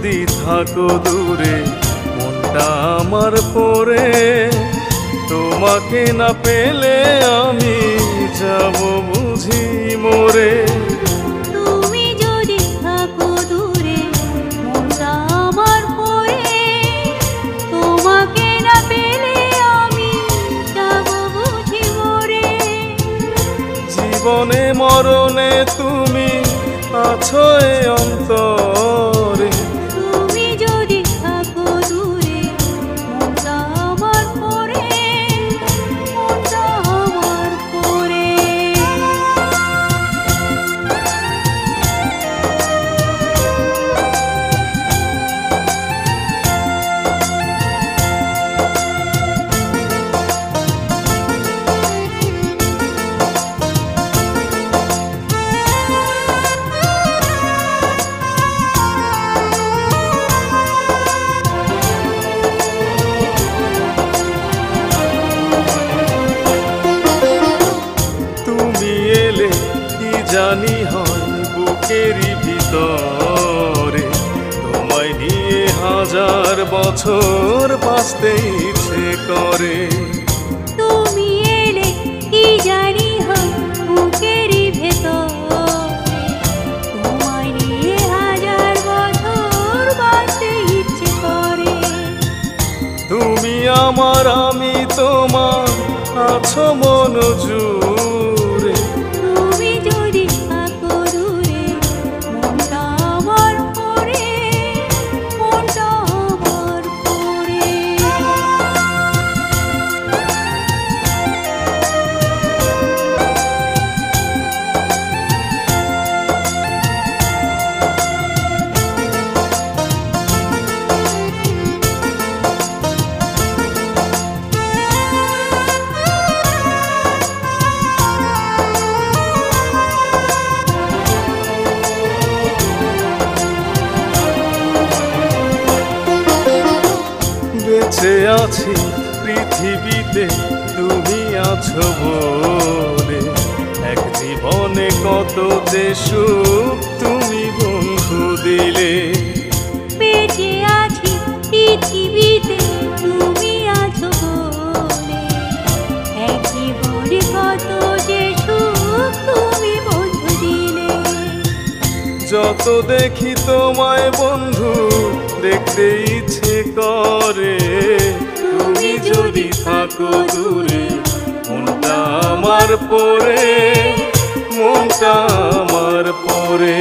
যদি থাকো দূরে মনটা আমার পরে তোমাকে না পেলে আমি যাব বুঝি মরে। জীবনে মরণে তুমি আছো অন্তরে। জানি হয় বুকেরই ভিতরে। তোমায় নিয়ে হাজার বছর বাঁচতে ইচ্ছে করে। তুমি এলে কি জানি হয় বুকেরই ভেতর। তোমায় নিয়ে হাজার বছর বাঁচতে ইচ্ছে করে। তুমি আমার আমি তোমার আছো মন বেঁচে আছি পৃথিবীতে তুমি আছো বলে। এক জীবনে কত যে সুখ তুমি বন্ধু দিলে। বেঁচে আছি পৃথিবীতে তুমি আছো বলে। এক জীবনে কত যে সুখ তুমি বন্ধু দিলে। যত দেখি তোমায় বন্ধু দেখতে ইচ্ছে করে। তুমি যদি থাকো দূরে মনটা আমার পরে মনটা আমার পরে।